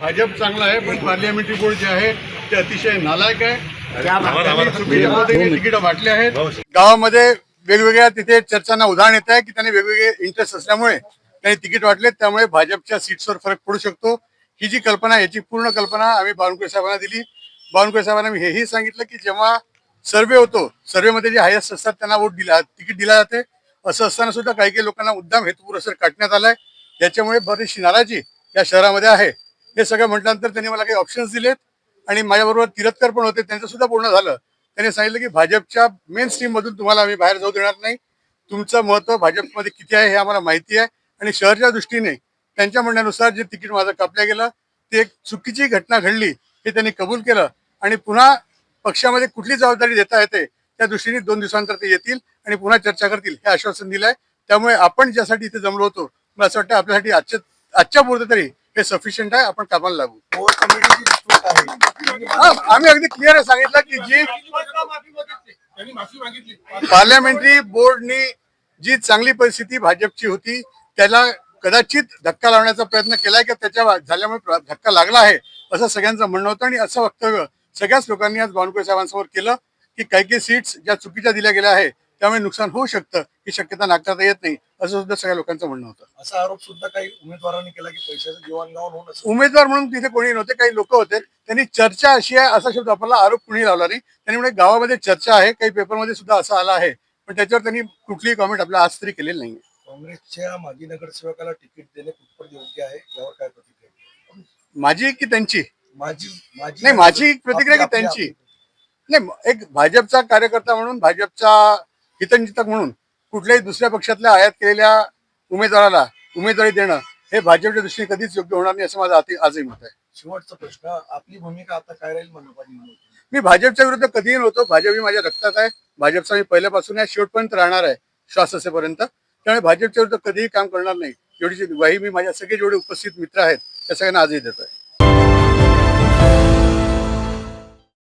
भाजप चांगला आहे पण पार्लियामेंटरी बोर्ड जे आहे ते अतिशय नालायक आहे. तिकीट वाटले आहेत. गावामध्ये वेगवेगळ्या तिथे चर्चांना उदाहरण येत आहे की त्यांनी वेगवेगळे इंटरेस्ट असल्यामुळे त्यांनी तिकीट वाटले त्यामुळे भाजपच्या सीट्सवर फरक पडू शकतो. ही जी कल्पना आहे, याची पूर्ण कल्पना आम्ही बावनकुळे साहेबांना दिली. बावनकुळे साहेबांना मी हेही सांगितलं की जेव्हा सर्वे होतो सर्वेमध्ये जे हायस्ट असतात त्यांना वोट दिला तिकीट दिला जाते. असं असताना सुद्धा काही काही लोकांना मुद्दाम हेतुपुरस्सर काढण्यात आलाय. याच्यामुळे बरीचशी नाराजी या शहरामध्ये आहे. हे सगळं म्हटल्यानंतर त्यांनी मला काही ऑप्शन्स दिलेत आणि माझ्याबरोबर तिरत्कर पण होते. त्यांचं सुद्धा पूर्ण झालं. त्यांनी सांगितलं की भाजपच्या मेन स्ट्रीममधून तुम्हाला आम्ही बाहेर जाऊ देणार नाही. तुमचं महत्त्व भाजपमध्ये किती आहे हे आम्हाला माहिती आहे. आणि शहरच्या दृष्टीने त्यांच्या म्हणण्यानुसार जे तिकीट माझं कापलं गेलं ते एक चुकीची घटना घडली हे त्यांनी कबूल केलं. आणि पुन्हा पक्षामध्ये कुठली जबाबदारी देता येते त्या दृष्टीने दोन दिवसानंतर ते येतील आणि पुन्हा चर्चा करतील हे आश्वासन दिलंय. त्यामुळे आपण ज्यासाठी इथे जमलो होतो मला असं वाटतं आपल्यासाठी आजच्या आजच्या पुरतं तरी हे सफिशियंट आहे आपण कामाला लागू. हा, आम्ही अगदी क्लिअर सांगितलं की जी पार्लमेंटरी बोर्डनी जी चांगली परिस्थिती भाजपची होती त्याला कदाचित धक्का लावण्याचा प्रयत्न केलाय की त्याच्या झाल्यामुळे धक्का लागला आहे असं सगळ्यांचं म्हणणं होतं आणि असं वक्तव्य सगळ्याच लोकांनी आज बावनकुळे साहेबांसमोर केलं की काही काही सीट्स ज्या चुकीच्या दिल्या गेल्या आहे त्यामुळे नुकसान होऊ शकतं ही शक्यता नाकारता येत नाही असं सुद्धा सगळ्या लोकांचं म्हणणं होतं. असा आरोप सुद्धा काही उमेदवारांनी केला की पैशाचं देवाणघेवाण होऊन असं उमेदवार म्हणून तिथे कोणी नव्हते काही लोक होते. त्यांनी चर्चा अशी आहे असा शब्द आपल्याला आरोप कुणी लावला नाही. त्यांनी म्हणजे गावामध्ये चर्चा आहे काही पेपरमध्ये सुद्धा असं आला आहे. पण त्याच्यावर त्यांनी कुठलीही कॉमेंट आपल्या आज तरी केलेली नाही काँग्रेसच्या माजी नगरसेवकाला तिकीट देणे कुठपर्यंत योग्य आहे यावर काय प्रतिक्रिया माझी की त्यांची? माझी माझी नाही माझी प्रतिक्रिया की त्यांची? नाही एक भाजपचा कार्यकर्ता म्हणून भाजपचा हितचिंतक म्हणून कुठल्याही दुसऱ्या पक्षातल्या आयात केलेल्या उमेदवाराला उमेदवारी देणं हे भाजपच्या दृष्टीने कधीच योग्य होणार नाही असं माझं आती- आजही मत आहे. शेवटचा प्रश्न आपली भूमिका आता काय राहील मनोपा निवडणुकीत? मी भाजपच्या विरुद्ध कधीही नव्हतो. भाजप ही माझ्या रक्तात आहे. भाजपचा मी पहिल्यापासून आहे. शेवटपर्यंत राहणार आहे श्वास असेपर्यंत त्यामुळे भाजपच्या विरुद्ध कधीही काम करणार नाही. एवढीची ग्वाही मी माझ्या सगळे जेवढे उपस्थित मित्र आहेत त्या सगळ्यांना आजही देतोय.